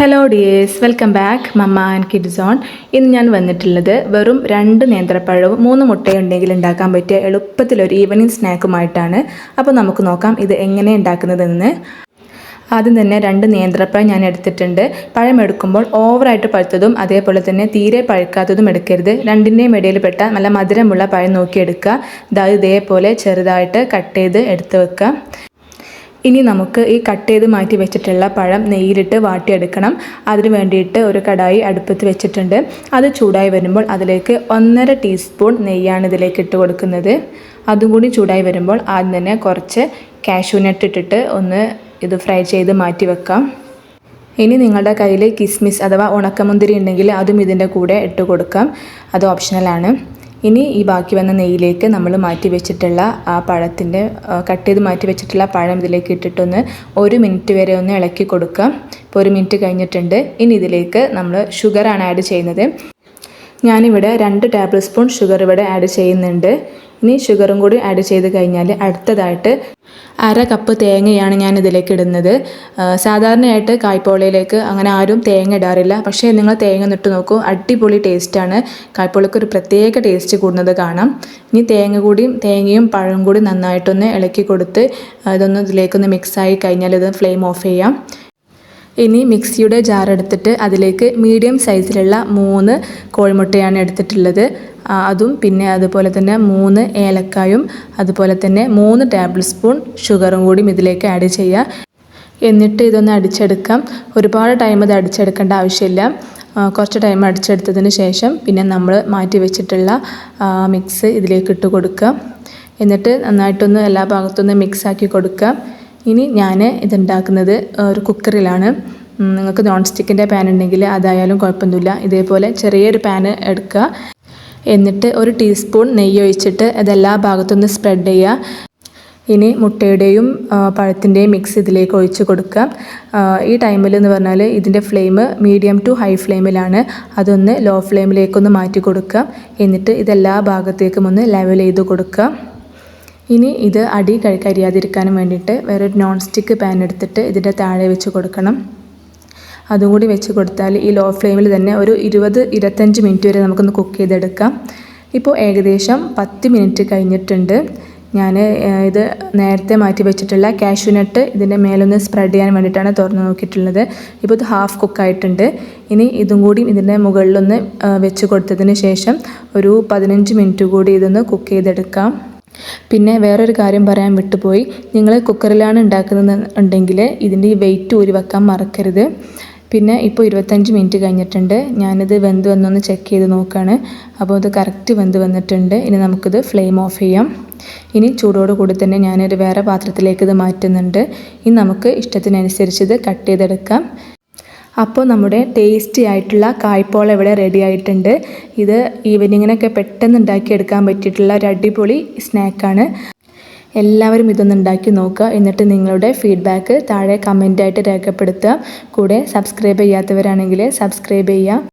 Hello dears welcome back mamma and kid zone ഇന്ന് ഞാൻ വന്നിട്ടുള്ളത് വെറും രണ്ട് നേന്ത്രപ്പഴവും മൂന്ന് മുട്ടയുണ്ടെങ്കിൽ ഉണ്ടാക്കാൻ പറ്റിയ എളുപ്പത്തിലൊരു ഈവനിങ് സ്നാക്കുമായിട്ടാണ് അപ്പോൾ നമുക്ക് നോക്കാം ഇത് എങ്ങനെ ഉണ്ടാക്കുന്നതെന്ന്. ആദ്യം തന്നെ രണ്ട് നേന്ത്രപ്പഴം ഞാൻ എടുത്തിട്ടുണ്ട്. പഴം എടുക്കുമ്പോൾ ഓവറായിട്ട് പഴുത്തതും അതേപോലെ തന്നെ തീരെ പഴുക്കാത്തതും എടുക്കരുത്. രണ്ടിന്റെയും ഇടയിൽ പെട്ട നല്ല മധുരമുള്ള പഴം നോക്കി എടുക്കുക ദാ ഇതേപോലെ ചെറുതായിട്ട് കട്ട് ചെയ്ത് എടുത്ത് വെക്കുക. ഇനി നമുക്ക് ഈ കട്ട് ചെയ്ത് മാറ്റി വെച്ചിട്ടുള്ള പഴം നെയ്യിലിട്ട് വാട്ടിയെടുക്കണം. അതിന് വേണ്ടിയിട്ട് ഒരു കടായി അടുപ്പത്ത് വെച്ചിട്ടുണ്ട്. അത് ചൂടായി വരുമ്പോൾ അതിലേക്ക് ഒന്നര ടീസ്പൂൺ നെയ്യാണ് ഇതിലേക്ക് ഇട്ട് കൊടുക്കുന്നത്. അതും കൂടി ചൂടായി വരുമ്പോൾ ആദ്യം തന്നെ കുറച്ച് കാഷ്യൂ നട്ട് ഇട്ടിട്ട് ഒന്ന് ഇത് ഫ്രൈ ചെയ്ത് മാറ്റി വെക്കാം. ഇനി നിങ്ങളുടെ കയ്യിൽ കിസ്മിസ് അഥവാ ഉണക്കമുന്തിരി ഉണ്ടെങ്കിൽ അതും ഇതിന്റെ കൂടെ ഇട്ട് കൊടുക്കാം. അത് ഓപ്ഷണലാണ് ഇനി ഈ ബാക്കി വന്ന നെയ്യിലേക്ക് നമ്മൾ മാറ്റി വെച്ചിട്ടുള്ള ആ പഴത്തിന്റെ കട്ട് ചെയ്ത് മാറ്റി വെച്ചിട്ടുള്ള പഴം ഇതിലേക്ക് ഇട്ടിട്ടൊന്ന് ഒരു മിനിറ്റ് വരെ ഒന്ന് ഇളക്കി കൊടുക്കാം ഇപ്പോൾ ഒരു മിനിറ്റ് കഴിഞ്ഞിട്ടുണ്ട്. ഇനി ഇതിലേക്ക് നമ്മൾ ഷുഗറാണ് ആഡ് ചെയ്യുന്നത്. ഞാനിവിടെ രണ്ട് ടേബിൾ സ്പൂൺ ഷുഗർ ഇവിടെ ആഡ് ചെയ്യുന്നുണ്ട്. ഇനി ഷുഗറും കൂടി ആഡ് ചെയ്ത് കഴിഞ്ഞാൽ അടുത്തതായിട്ട് അര കപ്പ് തേങ്ങയാണ് ഞാൻ ഇതിലേക്ക് ഇടുന്നത്. സാധാരണയായിട്ട് കായ്പോളയിലേക്ക് അങ്ങനെ ആരും തേങ്ങ ഇടാറില്ല. പക്ഷേ നിങ്ങൾ തേങ്ങ നിട്ട് നോക്കൂ അടിപൊളി ടേസ്റ്റാണ് കായ്പോളയ്ക്ക് ഒരു പ്രത്യേക ടേസ്റ്റ് കൂടുന്നത് കാണാം. ഇനി തേങ്ങ കൂടിയും തേങ്ങയും പഴവും കൂടി നന്നായിട്ടൊന്ന് ഇളക്കി കൊടുത്ത് ഇതൊന്ന് ഇതിലേക്കൊന്ന് മിക്സായി കഴിഞ്ഞാൽ ഇത് ഫ്ലെയിം ഓഫ് ചെയ്യാം. ഇനി മിക്സിയുടെ ജാർ എടുത്തിട്ട് അതിലേക്ക് മീഡിയം സൈസിലുള്ള മൂന്ന് കോഴിമുട്ടയാണ് എടുത്തിട്ടുള്ളത്. അതും പിന്നെ അതുപോലെ തന്നെ മൂന്ന് ഏലക്കായും അതുപോലെ തന്നെ മൂന്ന് ടേബിൾ സ്പൂൺ ഷുഗറും കൂടി ഇതിലേക്ക് ആഡ് ചെയ്യുക എന്നിട്ട് ഇതൊന്ന് അടിച്ചെടുക്കാം. ഒരുപാട് ടൈം ഇത് അടിച്ചെടുക്കേണ്ട ആവശ്യമില്ല. കുറച്ച് ടൈം അടിച്ചെടുത്തതിന് ശേഷം പിന്നെ നമ്മൾ മാറ്റി വെച്ചിട്ടുള്ള മിക്സ് ഇതിലേക്ക് ഇട്ട് കൊടുക്കുക എന്നിട്ട് നന്നായിട്ടൊന്ന് എല്ലാ ഭാഗത്തൊന്ന് മിക്സ് ആക്കി കൊടുക്കുക ഇനി ഞാൻ ഇതുണ്ടാക്കുന്നത് ഒരു കുക്കറിലാണ്. നിങ്ങൾക്ക് നോൺ സ്റ്റിക്കിന്റെ പാൻ ഉണ്ടെങ്കിൽ അതായാലും കുഴപ്പമൊന്നുമില്ല. ഇതേപോലെ ചെറിയൊരു പാന് എടുക്കുക. എന്നിട്ട് ഒരു ടീസ്പൂൺ നെയ്യ് ഒഴിച്ചിട്ട് അതെല്ലാ ഭാഗത്തുനിന്ന് സ്പ്രെഡ് ചെയ്യുക. ഇനി മുട്ടയുടെയും പഴത്തിന്റെയും മിക്സ് ഇതിലേക്ക് ഒഴിച്ച് കൊടുക്കുക. ഈ ടൈമിൽ എന്ന് പറഞ്ഞാൽ ഇതിന്റെ ഫ്ലെയിം മീഡിയം ടു ഹൈ ഫ്ലെയിമിലാണ് അതൊന്ന് ലോ ഫ്ലെയിമിലേക്കൊന്ന് മാറ്റി കൊടുക്കുക. എന്നിട്ട് ഇതെല്ലാ ഭാഗത്തേക്കും ഒന്ന് ലെവൽ ചെയ്ത് കൊടുക്കുക. ഇനി ഇത് അടി കരിയാതിരിക്കാനും വേണ്ടിയിട്ട് വേറൊരു നോൺ സ്റ്റിക്ക് പാൻ എടുത്തിട്ട് ഇതിന്റെ താഴെ വെച്ച് കൊടുക്കണം. അതും കൂടി വെച്ച് കൊടുത്താൽ ഈ ലോ ഫ്ലെയിമിൽ തന്നെ ഒരു ഇരുപത് ഇരുപത്തഞ്ച് മിനിറ്റ് വരെ നമുക്കൊന്ന് കുക്ക് ചെയ്തെടുക്കാം. ഇപ്പോൾ ഏകദേശം പത്ത് മിനിറ്റ് കഴിഞ്ഞിട്ടുണ്ട്. ഞാൻ ഇത് നേരത്തെ മാറ്റി വെച്ചിട്ടുള്ള കാഷ്യൂനട്ട് ഇതിന്റെ മേലൊന്ന് സ്പ്രെഡ് ചെയ്യാൻ വേണ്ടിയിട്ടാണ് തുറന്ന് നോക്കിയിട്ടുള്ളത്. ഇപ്പോൾ ഇത് ഹാഫ് കുക്കായിട്ടുണ്ട് ഇനി ഇതും കൂടി ഇതിന്റെ മുകളിലൊന്ന് വെച്ച് കൊടുത്തതിന് ശേഷം ഒരു പതിനഞ്ച് മിനിറ്റ് കൂടി ഇതൊന്ന് കുക്ക് ചെയ്തെടുക്കാം. പിന്നെ വേറൊരു കാര്യം പറയാൻ വിട്ടുപോയി. നിങ്ങൾ കുക്കറിലാണ് ഉണ്ടാക്കുന്നത് ഉണ്ടെങ്കിൽ ഇതിന്റെ ഈ വെയിറ്റ് ഊരി വെക്കാൻ മറക്കരുത്. പിന്നെ ഇപ്പോൾ ഇരുപത്തഞ്ച് മിനിറ്റ് കഴിഞ്ഞിട്ടുണ്ട്. ഞാനിത് വെന്ത് വന്നൊന്ന് ചെക്ക് ചെയ്ത് നോക്കുകയാണ് അപ്പോൾ ഇത് കറക്റ്റ് വെന്ത് വന്നിട്ടുണ്ട്. ഇനി നമുക്കിത് ഫ്ലെയിം ഓഫ് ചെയ്യാം. ഇനി ചൂടോട് കൂടി തന്നെ ഞാനൊരു വേറെ പാത്രത്തിലേക്ക് ഇത് മാറ്റുന്നുണ്ട്. ഇനി നമുക്ക് ഇഷ്ടത്തിനനുസരിച്ച് ഇത് കട്ട് ചെയ്തെടുക്കാം. അപ്പോൾ നമ്മുടെ ടേസ്റ്റി ആയിട്ടുള്ള കായ്പോള ഇവിടെ റെഡി ആയിട്ടുണ്ട്. ഇത് ഈവനിങ്ങിനൊക്കെ പെട്ടെന്ന് ഉണ്ടാക്കിയെടുക്കാൻ പറ്റിയിട്ടുള്ള ഒരു അടിപൊളി സ്നാക്കാണ് എല്ലാവരും ഇതൊന്ന് ഉണ്ടാക്കി നോക്കുക. എന്നിട്ട് നിങ്ങളുടെ ഫീഡ്ബാക്ക് താഴെ കമന്റായിട്ട് രേഖപ്പെടുത്തുക. കൂടെ സബ്സ്ക്രൈബ് ചെയ്യാത്തവരാണെങ്കിൽ സബ്സ്ക്രൈബ് ചെയ്യുക.